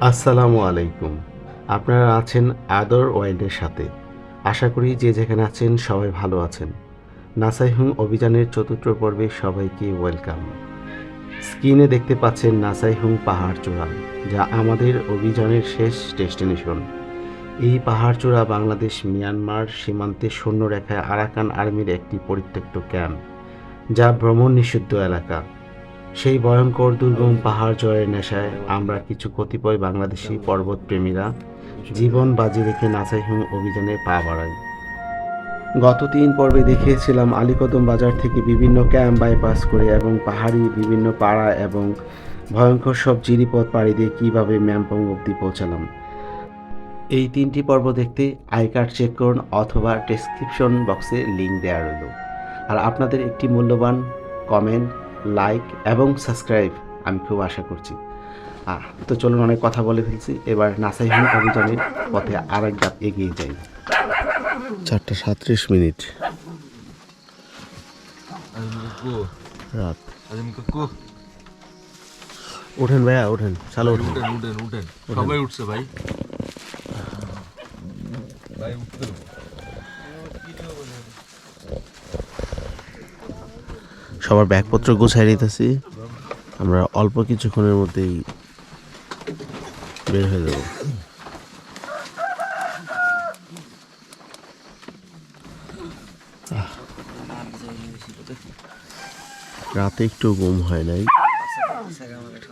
আসসালামু আলাইকুম। আপনারা আছেন আদর ওয়াইল্ডের সাথে। আশা করি যে যেখানে আছেন সবাই ভালো আছেন। নাসাইহুং অভিযানের চতুর্থ পর্বে সবাইকে ওয়েলকাম। স্ক্রিনে দেখতে পাচ্ছেন নাসাইহুং পাহাড় চূড়া, যা আমাদের অভিযানের শেষ ডেস্টিনেশন। এই পাহাড় চূড়া বাংলাদেশ, মিয়ানমার সীমান্তে সৈন্যরেখায় আরাকান আর্মির একটি পরিত্যক্ত ক্যাম্প, যা ভ্রমণ নিষিদ্ধ এলাকা। সেই ভয়ঙ্কর দুর্গম পাহাড় জয়ের নেশায় আমরা কিছু কতিপয় বাংলাদেশি পর্বতপ্রেমীরা জীবন বাজি রেখে নাসাইহুং অভিযানে পা বাড়াই। গত তিন পর্বে দেখিয়েছিলাম আলীকদম বাজার থেকে বিভিন্ন ক্যাম্প বাইপাস করে এবং পাহাড়ি বিভিন্ন পাড়া এবং ভয়ঙ্কর সব জিরিপথ পাড়ি দিয়ে কীভাবে ম্যাম্পং অবধি পৌঁছালাম। এই তিনটি পর্ব দেখতে আই কার্ড চেক করুন অথবা ডেসক্রিপশন বক্সে লিঙ্ক দেওয়া রইল। আর আপনাদের একটি মূল্যবান কমেন্ট লাইক এবং সাবস্ক্রাইব আমি খুব আশা করছি। আহ, তো চলুন অনেক কথা বলে ফেলছি। এবার নাসাইহুন অভিযানের পথে আর এক ধাপ এগিয়ে যাই। চারটা সাঁত্রিশ মিনিট। রাত। ওঠেন ভাইয়া ওঠেন চালো ওঠেন উঠেন উঠেন উঠেন। সবাই উঠছে ভাই। ভাই উঠতে দেবো। সবার ব্যাগপত্র গুছাই নিতেছি। আমরা অল্প কিছুক্ষণের মধ্যেই বের হয়ে যাব। রাতে একটু ঘুম হয় নাই।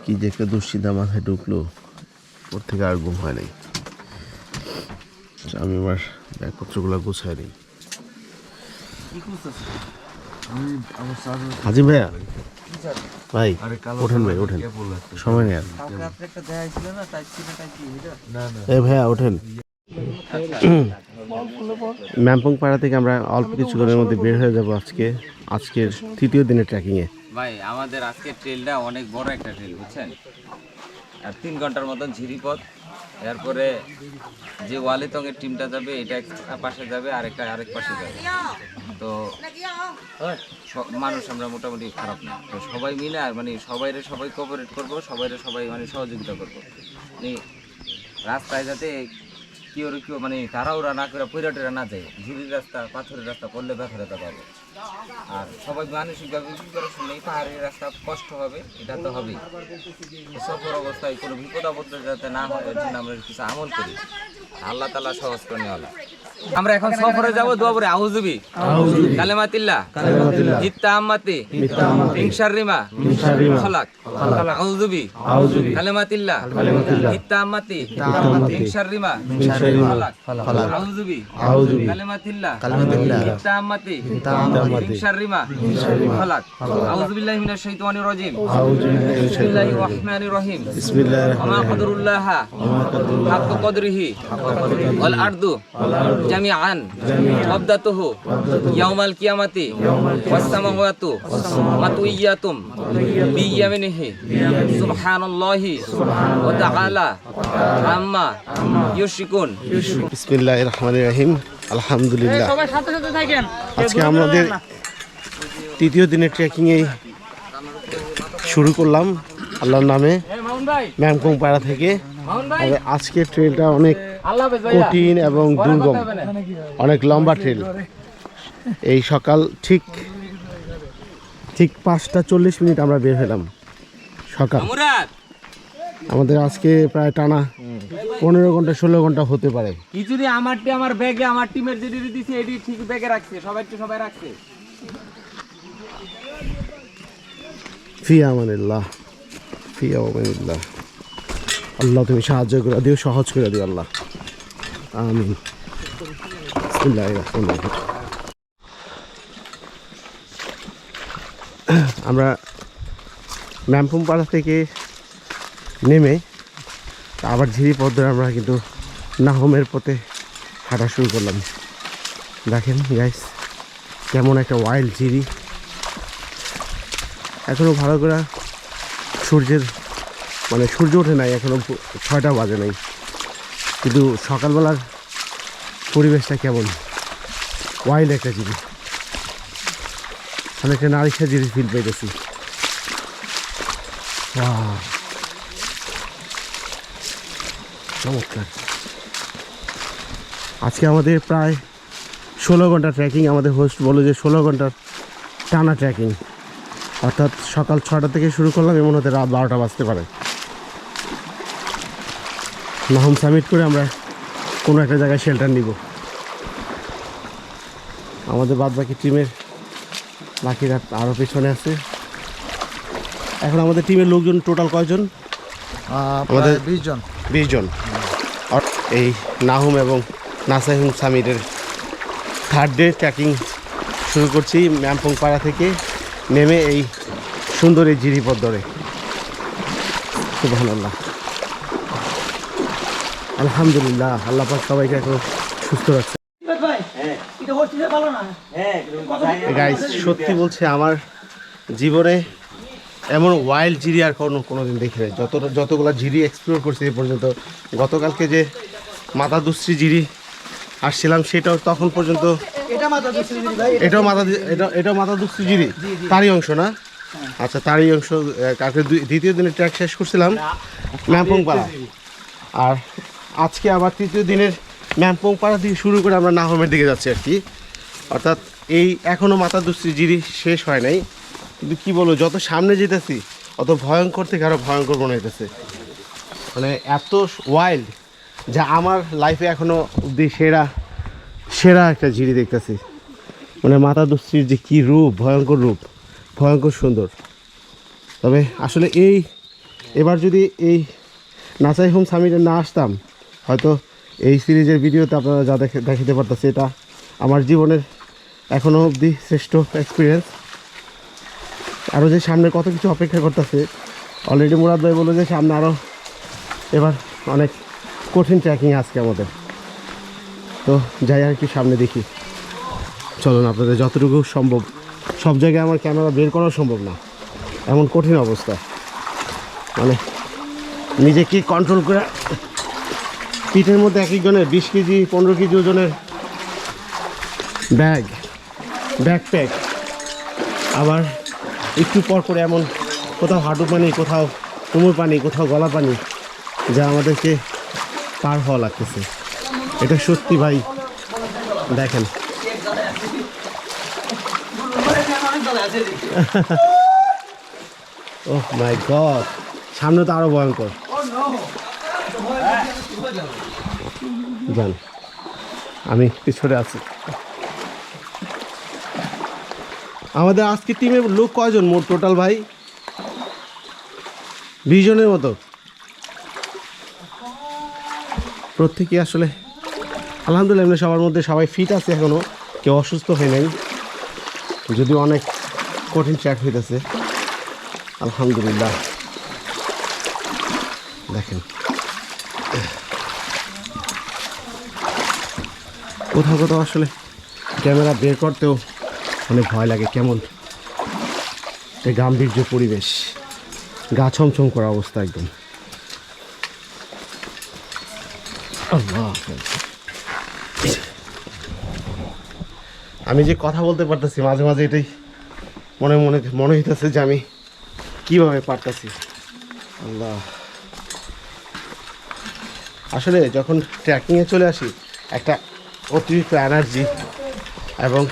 কি যে একটা দুশ্চিন্তা মাথায় ঢুকলো, ওর থেকে আর ঘুম হয় নাই। আমি আমার ব্যাগপত্রগুলো গুছাই নিই। হাজিম ভাইয়া? ভাই আরে ওঠেন ভাই ওঠেন। সময় নেই আর। না না এ ভাইয়া ওঠেন। ম্যাম্পং পাড়া থেকে আমরা অল্প কিছুক্ষণের মধ্যে বের হয়ে যাব আজকে আজকের তৃতীয় দিনের ট্রেকিংয়ে ভাই আমাদের আজকের ট্রেলটা অনেক বড় একটা ট্রেল বুঝছেন? আর তিন ঘণ্টার মতন ঝিরিপথ। এরপরে যে ওয়ালিতংয়ের টিমটা যাবে এটা এক পাশে যাবে আরেকটা আরেক পাশে যাবে। তো স- মানুষ আমরা মোটামুটি খারাপ না। তো সবাই মিলে আর মানে সবাইরে সবাই কোঅপারেট করব সবাইরে সবাই মানে সহযোগিতা করব। মানে রাস্তায় যাতে কেউ কেউ মানে তাড়াহুড়া না করে পৈরাটেরা না যায়। ঝিরির রাস্তা পাথরের রাস্তা পড়লে ব্যথা পাবে আর সবাই মানসিকভাবে প্রিপারেশন নেই পাহাড়ের রাস্তা কষ্ট হবে, এটা তো হবেই। সফর অবস্থায় কোনো বিপদ আপদ যাতে না হয়, এর জন্য আমরা কিছু আমল করি। আল্লাহ তালা সহজ করে নেওয়া আমরা এখন সফরে যাব দোয়া করে আউজুবি কালেমাতিল্লাহ। জিত্তা আম্মাতি ইনশারিমা খলাক। আউজুবি কালেমাতিল্লাহ। জিত্তা আম্মাতি ইনশারিমা খলাক। আউজুবি কালেমাতিল্লাহ। জিত্তা আম্মাতি ইনশারিমা খলাক। আউযু বিল্লাহি মিনাশ শাইতানির রাজিম বিসমিল্লাহির রহমানির রহিম। ওমা কদরুল্লাহ। হাক্ক কদরিহি। ওয়াল আরদু। জামিআন কবদাতুহু ইয়াউমাল কিয়ামাতি ওয়াস সামাওয়াতু মাতুইয়াতুম বিয়ামিনিহি সুবহানাল্লাহি ওয়া তাআলা আম্মা ইউশরিকুন। বিসমিল্লাহ রহমান রহিম আলহামদুলিল্লাহ আজকে আমাদের তৃতীয় দিনের ট্রেকিংয়ে শুরু করলাম। আল্লাহর নামে মামুন ম্যামকং পাড়া থেকে। মামুন ভাই। তবে আজকের ট্রেলটা অনেক কঠিন এবং দুর্গম। অনেক লম্বা ট্রেল এই সকাল ঠিক ঠিক পাঁচটা চল্লিশ মিনিট আমরা বের হলাম সকাল। আমাদের আজকে প্রায় টানা পনেরো ঘণ্টা ষোলো ঘণ্টা হতে পারে। কিছুরি আমারটি আমার ব্যাগে আমার টিমের যেটি দিছে এটি ঠিক ব্যাগে রাখছে সবাই তো সবাই রাখছে। ফি আমানিল্লাহ ফি আমানিল্লাহ আল্লাহ তুমি সাহায্য করে দিও সহজ করে দিও আল্লাহ। আমিন। আমরা ম্যামপুম পাড়া থেকে নেমে আবার ঝিরি পথ আমরা কিন্তু নাহমের পথে হাঁটা শুরু করলাম। দেখেন গাইস কেমন একটা ওয়াইল্ড ঝিরি। এখনও ভালো করে সূর্যের মানে সূর্য ওঠে নাই এখনও ছয়টা বাজে নাই। কিন্তু সকালবেলার পরিবেশটা কেমন? ওয়াইল্ড একটা জিনিস। অনেকটা নারিশা জিনিস ফিল Wow. চমৎকার। আজকে আমাদের প্রায় ষোলো ঘণ্টা ট্রেকিং আমাদের হোস্ট বলল যে ষোলো ঘণ্টার টানা ট্রেকিং অর্থাৎ সকাল ছটা থেকে শুরু করলাম, এমন হতে রাত বারোটা বাজতে পারে। নাহম সামিট করে আমরা কোনো একটা জায়গায় শেল্টার নিব। আমাদের বাদ বাকি টিমের বাকিরা আরও পেছনে আছে। এখন আমাদের টিমের লোকজন টোটাল কয়জন? আমাদের- বিশ জন। বিশ জন। আর এই নাহুম এবং নাসাইহুম সামিরের থার্ড ডে ট্রেকিং শুরু করছি ম্যামপং পাড়া থেকে নেমে এই সুন্দর এই জিরিপথ ধরে। সুবহানাল্লাহ। আলহামদুলিল্লাহ আল্লাহ পাক সবাইকে এখন সুস্থ রাখছে। ভাই এটা হচ্ছে ভালো না? গাইস সত্যি বলছে আমার জীবনে এমন ওয়াইল্ড জিরি আর কোনো কোনোদিন দেখি নাই। যতটা যতগুলো জিরি এক্সপ্লোর করছি এ পর্যন্ত গতকালকে যে মাথা দুশ্রী জিরি আসছিলাম সেটাও তখন পর্যন্ত এটাও মাথা এটাও মাথা দুশ্রী জিরি? তারই অংশ না? আচ্ছা তারই অংশ কালকে দ্বিতীয় দিনের ট্র্যাক শেষ করছিলাম ম্যাম্পং পাড়া আর আজকে আবার তৃতীয় দিনের ম্যাম্পং পাড়া থেকে শুরু করে আমরা নাহমের দিকে যাচ্ছি আর কি। অর্থাৎ এই এখনও মাথা দুশ্রী জিরি শেষ হয় নাই। কিন্তু কি বলব, যত সামনে যেতেছি, অত ভয়ঙ্কর থেকে আরও ভয়ঙ্কর মনে হইতেছে। মানে এত ওয়াইল্ড যা আমার লাইফে এখনও অব্দি সেরা সেরা একটা জিরি দেখতেছি। মানে মাথা দুশ্রীর যে কী রূপ, ভয়ঙ্কর রূপ, ভয়ঙ্কর সুন্দর। তবে আসলে এই, এবার যদি এই নাসাই হোম সামিটে না আসতাম হয়তো এই সিরিজের ভিডিওতে আপনারা যা দেখে দেখাতে পারতেছে এটা আমার জীবনের এখনও অবধি শ্রেষ্ঠ এক্সপিরিয়েন্স আরও যে সামনে কত কিছু অপেক্ষা করতেছে অলরেডি মুরাদ ভাই বলল যে সামনে আরও এবার অনেক কঠিন ট্র্যাকিং আজকে আমাদের। তো যাই আর কি সামনে দেখি। চলুন, আপনাদের যতটুকু সম্ভব, সব জায়গায় আমার ক্যামেরা বের করাও সম্ভব না। এমন কঠিন অবস্থা। মানে নিজেকে কন্ট্রোল করে পিঠের মধ্যে এক একজনের বিশ কেজি, পনেরো কেজি ওজনের ব্যাগ, ব্যাকপ্যাক। আবার একটু পর করে এমন কোথাও হাঁটু পানি, কোথাও কোমর পানি, কোথাও গলা পানি, যা আমাদেরকে পার হওয়া লাগতেছে। এটা সত্যি ভাই, দেখেন। ও মাই গড, সামনে তো আরও ভয়ঙ্কর। যান আমি পিছনে আছি। আমাদের আজকে টিমে লোক কয়জন মোট টোটাল ভাই? বিশ জনের মতো। প্রত্যেকে আসলে আলহামদুলিল্লাহ সবার মধ্যে সবাই ফিট আছে এখনও কেউ অসুস্থ হয় নাই। যদিও অনেক কঠিন ট্র্যাক হইতেছে। আলহামদুলিল্লাহ। দেখেন। কোথাও কোথাও আসলে ক্যামেরা বের করতেও অনেক ভয় লাগে, কেমন? গাম্ভীর্য পরিবেশ, গা ছমছম করা অবস্থা একদম। আমি যে কথা বলতে পারতেছি, মাঝে মাঝে এটাই মনে মনে মনে হইতেছে যে আমি কীভাবে পারতেছি। আল্লাহ। আসলে যখন ট্রেকিংয়ে চলে আসি, একটা অতিরিক্ত এনার্জি এবং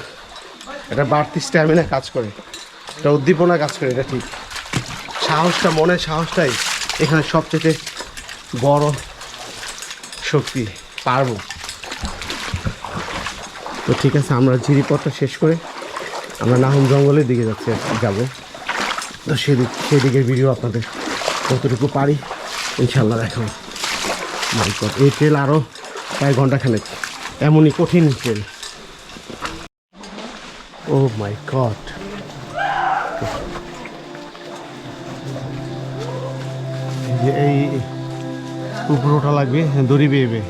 একটা বাড়তি স্ট্যামিনা কাজ করে, একটা উদ্দীপনা কাজ করে, এটা ঠিক। সাহসটা, মনের সাহসটাই এখানে সবচেয়ে বড় শক্তি, পারব। তো ঠিক আছে, আমরা জিরিপথটা শেষ করে আমরা নাহম জঙ্গলের দিকে যাচ্ছি, যাব। তো সেদিক সেদিকের ভিডিও আপনাদের কতটুকু পারি ইনশাল্লাহ দেখাবো। এই তেল আরও প্রায় ঘণ্টা খানেক। এমনই কঠিন তেল। Oh my God. এই উপরোটা লাগবে, দড়ি বেয়ে বেয়ে।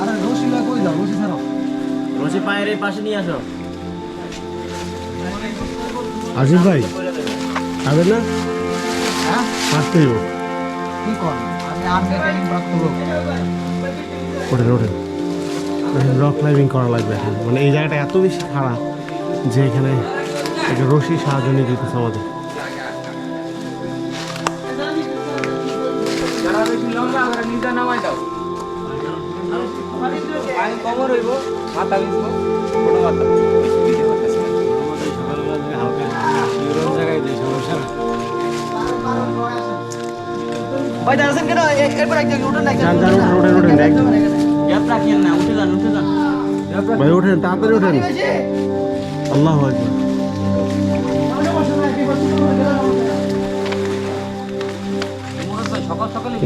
আরে পায়ের পাশে নিয়ে ভাই খাবেন না? কি ওঠেন রক ক্লাইম্বিং করা লাগবে এখন। মানে এই জায়গাটা এত বেশি খারাপ যে এখানে একটা রশির সাহায্য নিয়ে দিতেছে আমাদের। নিচে নামাই দাও। পানি কমর হইব মাথা ভিজবো ছোট মাথা। ভাই দাঁড়াছেন কেন? এ- এরপর একজন উঠুন না যান যান ওঠেন ওঠেন ওঠেন একদম গ্যাপ রাখিয়েন না উঠে যান উঠে যান। ভাই ওঠেন তাড়াতাড়ি ওঠেন আল্লাহ আকবার। সকাল সকালে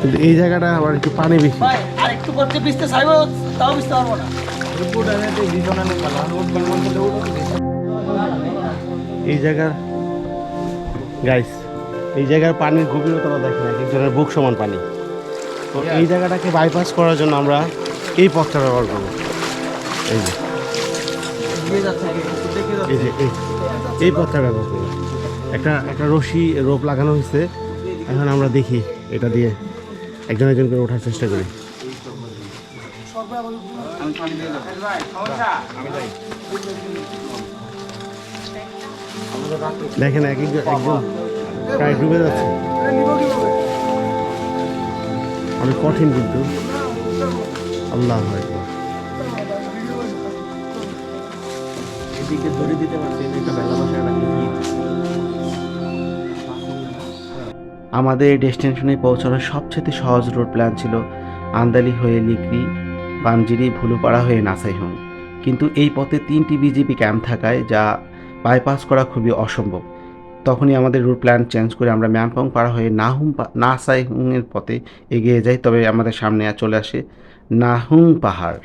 কিন্তু এই জায়গাটা আবার একটু পানি বেশি। আর একটু করতে পিছতে চাইব তাও পিছতে পারব না। এই জায়গার গাইস এই জায়গার পানির গভীরতা দেখেন না একজনের বুক সমান পানি। তো এই জায়গাটাকে বাইপাস করার জন্য আমরা এই পথটা ব্যবহার করব। এই যে। দেখে এই যে এই পথটা ব্যবহার করব। একটা একটা রশি রোপ লাগানো হয়েছে। এখন আমরা দেখি এটা দিয়ে একজন একজন করে ওঠার চেষ্টা করি। দেখেন এক একজন প্রায় ডুবে যাচ্ছে। অনেক কঠিন কিন্তু। আল্লাহ দিতে পারছেন এটা বেলা বসে আমাদের ডেস্টিনেশনে পৌঁছানোর সবচেয়ে সহজ রুট প্ল্যান ছিল আন্দালি হয়ে লিকরি পানজিরি ভুলুপাড়া হয়ে নাসাইহং কিন্তু এই পথে তিনটি বিজেপি ক্যাম্প থাকায় যা বাইপাস করা খুবই অসম্ভব। তখনই আমাদের রুট প্ল্যান চেঞ্জ করে আমরা ম্যাম্পং পাড়া হয়ে নাহুম নাসাইহুংয়ের পথে এগিয়ে যাই, তবে আমাদের সামনে চলে আসে নাহুং পাহাড়।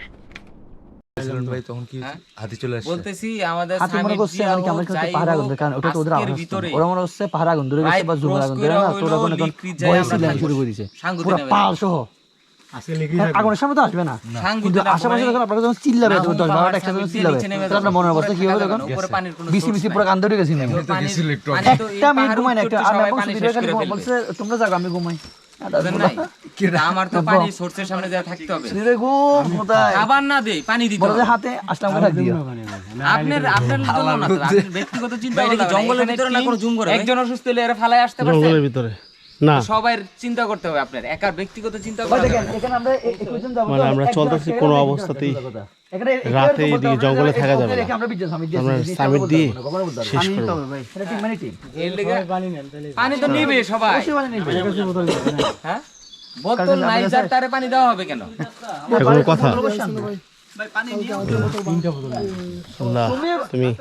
ভাই তখন কি হ্যাঁ? হাতি চলে আসছে? বলতেছি আমাদের হাতে করছে দিয়া আমি কেমন হোক, যাই পাহাড় কারণ ওটা তো ওদের আওয়াজ ওরা মনে হচ্ছে পাহাড় আগুন ধরে গেছে বা জুমের cross আগুন কইরা ধরে না হইল তোরা কোনো লিকরি যায় ভয় আমরা সিলাইন থাকব। শুরু করে দিছে। পুরো পাল সহ আগুনের সামনে তো আসবে না। কিন্তু আশেপাশে যখন আপনারা যখন চিল্লাবে দশ বারোটা একসাথে যখন চিল্লাবে নিচে নেমে তাহলে আপনার মনের অবস্থা কি হবে তখন? উপরে পানির কোনো বিসি বিসি নাই। পুরো কান্দে গেছি না পানি- গেছিল একটু পানি তো এই একটা মিনিট ঘুমাই না একটা তো আর। বলছে তোমরা আমি ঘুমাই? আমার তো পানি সোর্সের সামনে থাকতে হবে। খাবার না দে পানি দিতে বলো হবে। হাতে আসলাম করে দিও আপনার আপনার জন্য না ব্যক্তিগত চিন্তা ভাবনা জঙ্গলের ভিতরে না কোনো জুম করে? একজন অসুস্থ হলে এরা ফালায় আসতে পারছে? জঙ্গলের ভিতরে। না। সবাই চিন্তা করতে হবে আপনার একার ব্যক্তিগত চিন্তা মানে আমরা চলতেছি কোনো অবস্থাতেই রাতে এদিকে জঙ্গলে থাকা যাবে না। আমরা সামিট দিয়ে। শেষ করব। মানে পানি তো নিবে সবাই। হ্যাঁ? বোতল নাই যার তারে পানি দেওয়া হবে কেন? কোনো কথা। তুমি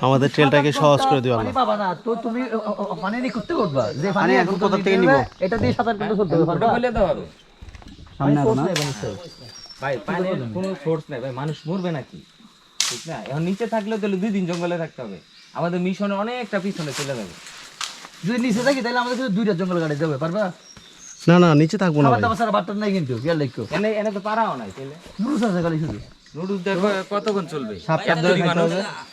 আমাদের ট্রেলটাকে সহজ করে দিও আল্লাহ। পাবা না, তো তুমি ও- ও- ও- পানি নিয়ে করতে করবা। যে পানি এখন কোথা থেকে নিব? এটা দিয়ে সাঁতার কেটে চলতে হবে, ওটা বলে দেওয়া হবে পানি source নাই, ভাই পানির কোনো সোর্স নাই ভাই মানুষ মরবে নাকি? ঠিক না? এখন নিচে থাকলে তাহলে দুই দিন জঙ্গলে থাকতে হবে। আমাদের মিশনে অনেকটা পিছনে চলে যাবে। যদি নিচে থাকি তাহলে আমাদের দুইটা জঙ্গল গাড়ি যাবে পারবা? না না নিচে থাকব না খাবার দাবার সারা বাট্টার নাই কিন্তু খেয়াল রাখো। এনে এনে তো পারাও নাই তাহলে নুডলস আছে খালি শুধু। নুডলস দেখো কতক্ষণ চলবে? এতটি মানুষ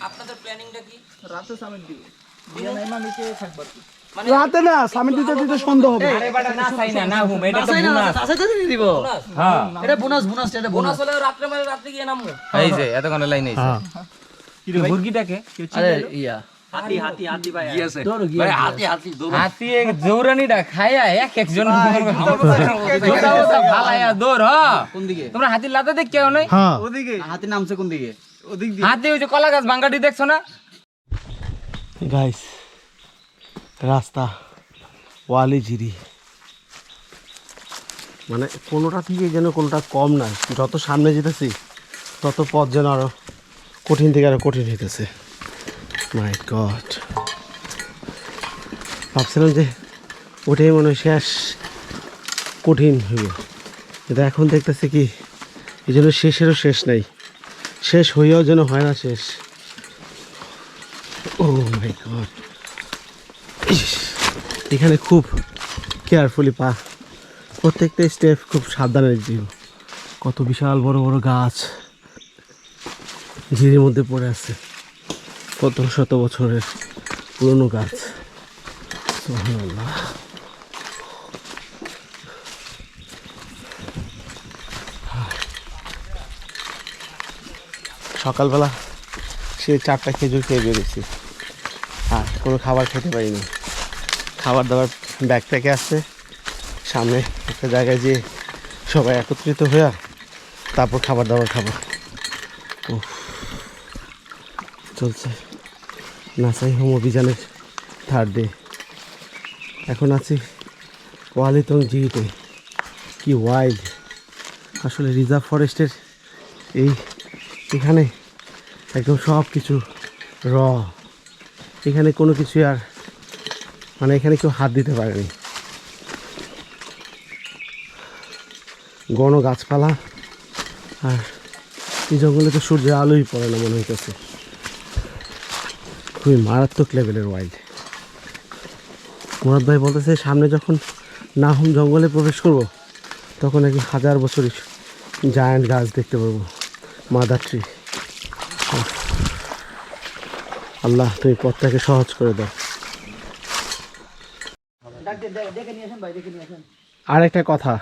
আপনাদের প্ল্যানিংটা কি? রাতে সামিট দিব। রাতে না স্বামী দিতে দিতে সন্দেহ হবে। আরে বাটা না চাই না না হুম এটা তো বোনাস। আছে তো দিয়ে দিব। হ্যাঁ। এটা বোনাস বোনাস এটা বোনাস। হলে রাত্রে মানে রাত্রে গিয়ে নামবো। এই যে এতক্ষণ লাইন আইছে হ্যাঁ। মুরগিটাকে? আরে ইয়া। হাতি এক জৌরানিটা খায়া এক একজন ফালায়া দৌড় হ। কোন দিকে? তোমরা হাতির লাতা দেখ কেউ নাই? হ্যাঁ। হাতি নামছে কোন দিকে? হাতি ওই যে কলা গাছ ভাঙ্গাটি দেখছ না? গাইস রাস্তা ওয়ালি ঝিরি। মানে কোনোটা থেকে যেন কোনোটা কম না যত সামনে যেতেছি তত পথ যেন আরও কঠিন থেকে আরও কঠিন হইতেছে। মাই গড ভাবছিলাম যে ওটাই মনে হয় শেষ কঠিন হইব। কিন্তু এখন দেখতেছি কি, এই জন্য শেষেরও শেষ নাই। শেষ হইয়াও যেন হয় না শেষ। ও মাই গড এখানে খুব কেয়ারফুলি পা। প্রত্যেকটা স্টেপ খুব সাবধানে দিও কত বিশাল বড় বড় গাছ। ঝিরির মধ্যে পড়ে আছে। কত শত বছরের পুরনো গাছ। সকালবেলা সে চারটা খেজুর খেয়ে বেরিয়েছি। আর কোনো খাবার খেতে পারিনি। খাবার দাবার ব্যাগ প্যাকে আসছে সামনে একটা জায়গায় যেয়ে সবাই একত্রিত হয়ে তারপর খাবার দাবার খাব চলছে। নাসাই হোম অভিযানের থার্ড ডে এখন আছি ওয়ালিতং জিরিতে কি ওয়াইল্ড আসলে রিজার্ভ ফরেস্টের এই, এখানে একদম সব কিছু র। এখানে কোনো কিছু আর মানে এখানে কেউ হাত দিতে পারেনি। ঘন গাছপালা আর এই জঙ্গলে তো সূর্যের আলোই পড়ে না মনে হইতেছে। খুবই মারাত্মক লেভেলের ওয়াইল্ড মুরাদ ভাই বলতেছে, সামনে যখন নাহুম জঙ্গলে প্রবেশ করব, তখন নাকি হাজার বছরের জায়ান্ট গাছ দেখতে পাবো মাদার ট্রি আল্লাহ, তুমি পথটাকে সহজ করে দাও। আর একটা কথা,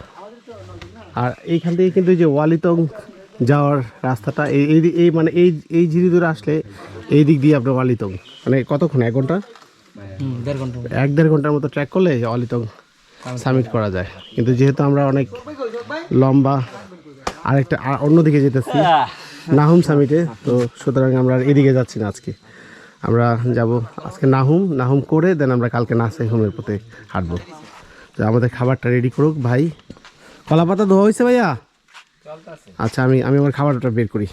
আর এইখান থেকে কিন্তু যে ওয়ালিতং যাওয়ার রাস্তাটা, এই এই মানে এই এই ঝিরি ধরে আসলে এই দিক দিয়ে আপনার অলিতং মানে কতক্ষণ এক ঘণ্টা? দেড় ঘণ্টা। এক দেড় ঘণ্টার মতো ট্র্যাক করলে অলিতং সাবমিট করা যায়। কিন্তু যেহেতু আমরা অনেক লম্বা আরেকটা আর অন্যদিকে যেতেছি নাহুম সামিটে তো সুতরাং আমরা আর এদিকে যাচ্ছি না আজকে। আমরা যাব আজকে নাহুম নাহুম করে দেন আমরা কালকে নাসাই হোমের পথে হাঁটবো। তো আমাদের খাবারটা রেডি করুক ভাই। কলা পাতা ধোয়া হয়েছে ভাইয়া? আচ্ছা আমি আমি আমার খাবারটা বের করি।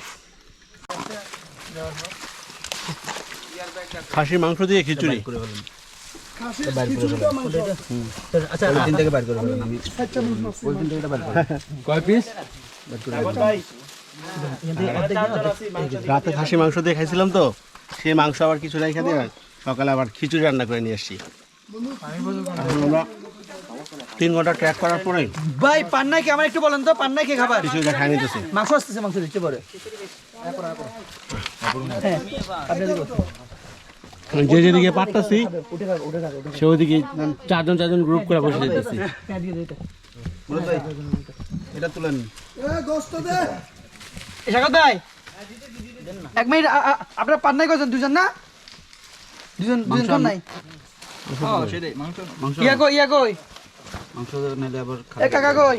খাসির মাংস দিয়ে খিচুড়ি। আচ্ছা তিন থেকে বাইর করে ফেলেন আমি কয় পিস রাতে খাসি মাংস দিয়ে খাইছিলাম তো সেই মাংস আবার কিছু রেখে দিয়ে সকালে আবার খিচুড়ি রান্না করে নিয়ে আসছি। তিন ঘণ্টা ট্র্যাক করার পরে ভাই পান্নাই কি? আমার একটু বলেন তো পান্নাই কি খাবার? খিচুড়িটা খাই নিতেছি। মাংস আসতেছে মাংস দিচ্ছে পরে। যে যেদিকে পারতাছি সে ওইদিকে চারজন চারজন গ্রুপ করে বসে যেতেছি। এটা তুলেন এক মিনিট আপনার পান্নাই কজন দুজন না? দুজন দুজন কোন নাই? সেটাই। মাংস মাংস ইয়া কই ইয়া কই? মাংস নাইলে আবার এ কাকা কই?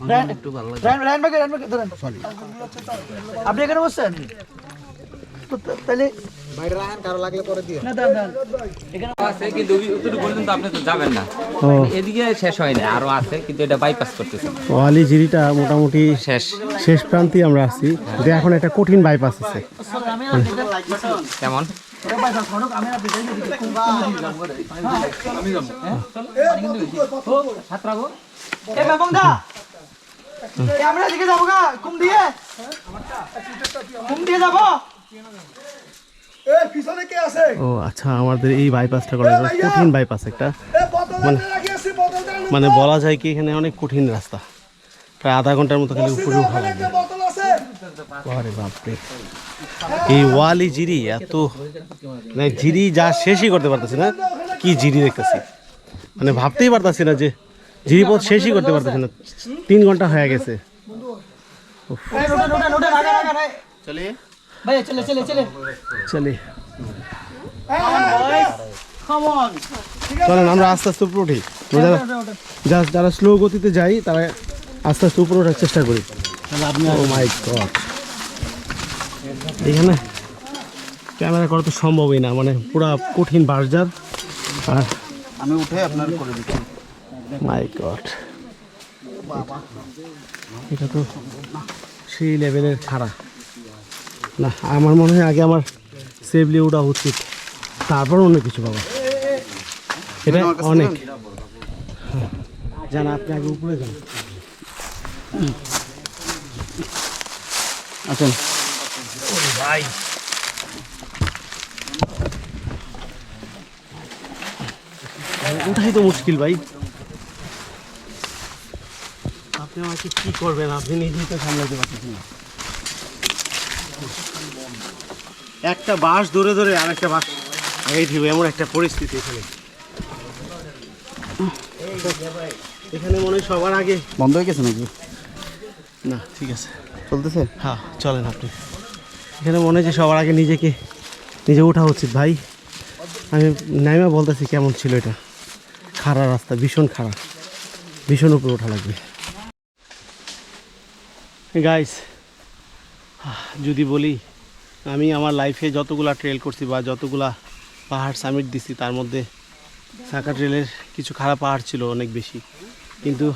মাংস একটু ভালো তো না দাঁড়ান দাঁড়ান। এখানে আছে কিন্তু অতটুকু পর্যন্ত আপনি তো যাবেন না। ও। এদিকে শেষ হয়নি আরও আছে কিন্তু এটা বাইপাস করতেছে। ওয়ালি জিরিটা মোটামুটি শেষ। শেষ প্রান্তে আমরা আছি। যে এখন একটা কঠিন বাইপাস আছে। আমি কেমন দিকে দিকে আমরা এদিকে যাব গা কুম দিয়ে। কুম দিয়ে যাব। ও আচ্ছা আমাদের এই বাইপাসটা করা কঠিন বাইপাস একটা মানে মানে বলা যায় কি এখানে অনেক কঠিন রাস্তা প্রায় আধা ঘণ্টার মতো খালি উপরে উঠা লাগবে আরে বাপরে এই ওয়ালি জিরি এত মানে জিরি যা শেষই করতে পারতেছি না কি জিরি দেখতেছি মানে ভাবতেই পারতাছি না যে জিরিপথ শেষই করতে পারতেছি না তিন ঘণ্টা হয়ে গেছে চলে ভাই চলে চলে চলে। চলে। চলেন আমরা আস্তে আস্তে উপরে উঠি। যারা যারা স্লো গতিতে যাই তারা আস্তে আস্তে উপরে ওঠার চেষ্টা করি। ও মাই গড এখানে ক্যামেরা করা তো সম্ভবই না মানে পুরা কঠিন বার্জার। আর আমি উঠে আপনার করে দিচ্ছি। মাই গড এটা তো সেই লেভেলের খারাপ না, আমার মনে হয় আগে আমার সেফলি ওঠা উচিত। তারপর অন্য কিছু পাবো। এটা অনেক। যান আপনি আগে উপরে যান। আসেন ওটাই তো মুশকিল ভাই। আপনি আমাকে কি করবেন? আপনি নিজেই তো সামলাতে পারতেছেন না। একটা বাস ধরে ধরে আরেকটা বাঁশ আগেই দিব এমন একটা পরিস্থিতি এখানে। এখানে মনে হয় সবার আগে বন্ধ হয়ে গেছে নাকি? না ঠিক আছে। চলতেছে? হ্যাঁ চলেন আপনি। এখানে মনে হয় সবার আগে নিজেকে নিজে ওঠা উচিত। ভাই আমি নাইমা বলতেছি কেমন ছিল এটা। খাড়া রাস্তা ভীষণ খাড়া। ভীষণ উপরে ওঠা লাগবে। গাইস যদি বলি আমি আমার লাইফে যতগুলা ট্রেল করছি বা যতগুলা পাহাড় সামিট দিছি, তার মধ্যে সাকা ট্রেলের কিছু খারাপ পাহাড় ছিল অনেক বেশি। কিন্তু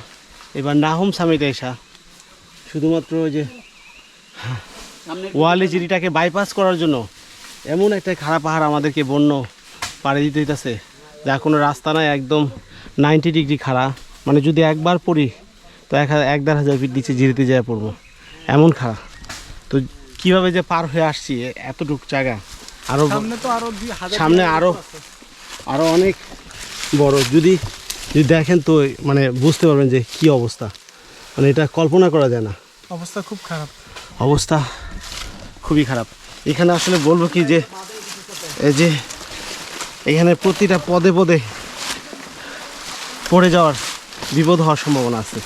এবার নাহম সামিটে এসা, শুধুমাত্র ওই যে ওয়ালি জিরিটাকে বাইপাস করার জন্য এমন একটা খারাপ পাহাড় আমাদেরকে বন্য পাড়ি দিতে হইতেছে যা কোনো রাস্তা নাই, একদম নাইনটি ডিগ্রি খাড়া। মানে যদি একবার পড়ি, তো এক হাজার এক দেড় হাজার ফিট নিচে জিরিতে যায় পড়ব। এমন তো কীভাবে যে পার হয়ে আসছি এতটুকু জায়গা। আরও সামনে তো আরও সামনে আরও আরও অনেক বড়। যদি যদি দেখেন তো মানে বুঝতে পারবেন যে কি অবস্থা। মানে এটা কল্পনা করা যায় না। অবস্থা খুব খারাপ। অবস্থা খুবই খারাপ। এখানে আসলে বলব কি যে এই যে এখানে প্রতিটা পদে পদে পড়ে যাওয়ার বিপদ হওয়ার সম্ভাবনা আছে।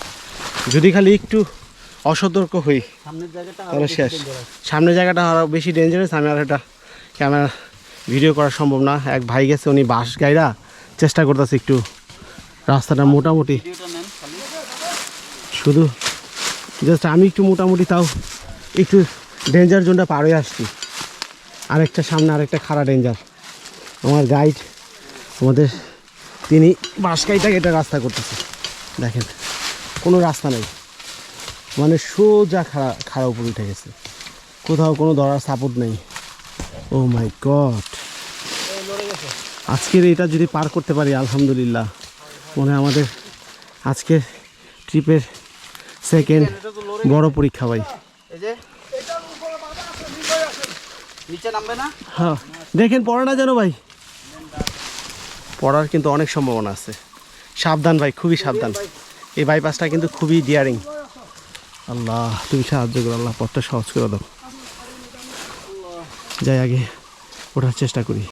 যদি খালি একটু অসতর্ক হই। তাহলে শেষ। সামনের জায়গাটা আরও বেশি ডেঞ্জারাস আমি আর এটা ক্যামেরা ভিডিও করা সম্ভব না। এক ভাই গেছে উনি বাস গাইরা চেষ্টা করতেছে একটু। রাস্তাটা মোটামুটি। শুধু জাস্ট আমি একটু মোটামুটি তাও একটু ডেঞ্জার জোনটা পার হয়ে আসছি। আরেকটা সামনে আরেকটা খাড়া ডেঞ্জার আমার গাইড আমাদের তিনি বাসকাইটাকে এটা রাস্তা করতেছে। দেখেন কোনো রাস্তা নেই। মানে সোজা খাড়া খাড়া উপরে উঠে গেছে। কোথাও কোনো ধরার সাপোর্ট নেই। ও মাই গড আজকের এটা যদি পার করতে পারি আলহামদুলিল্লাহ। মনে আমাদের আজকের ট্রিপের সেকেন্ড বড় পরীক্ষা ভাই। হ্যাঁ। দেখেন পড়ে না যেন ভাই। পড়ার কিন্তু অনেক সম্ভাবনা আছে। সাবধান ভাই খুবই সাবধান। এই বাইপাসটা কিন্তু খুবই ডিয়ারিং আল্লাহ তুমি সাহায্য করো আল্লাহ পথটা সহজ করে দাও। যাই আগে ওঠার চেষ্টা করি।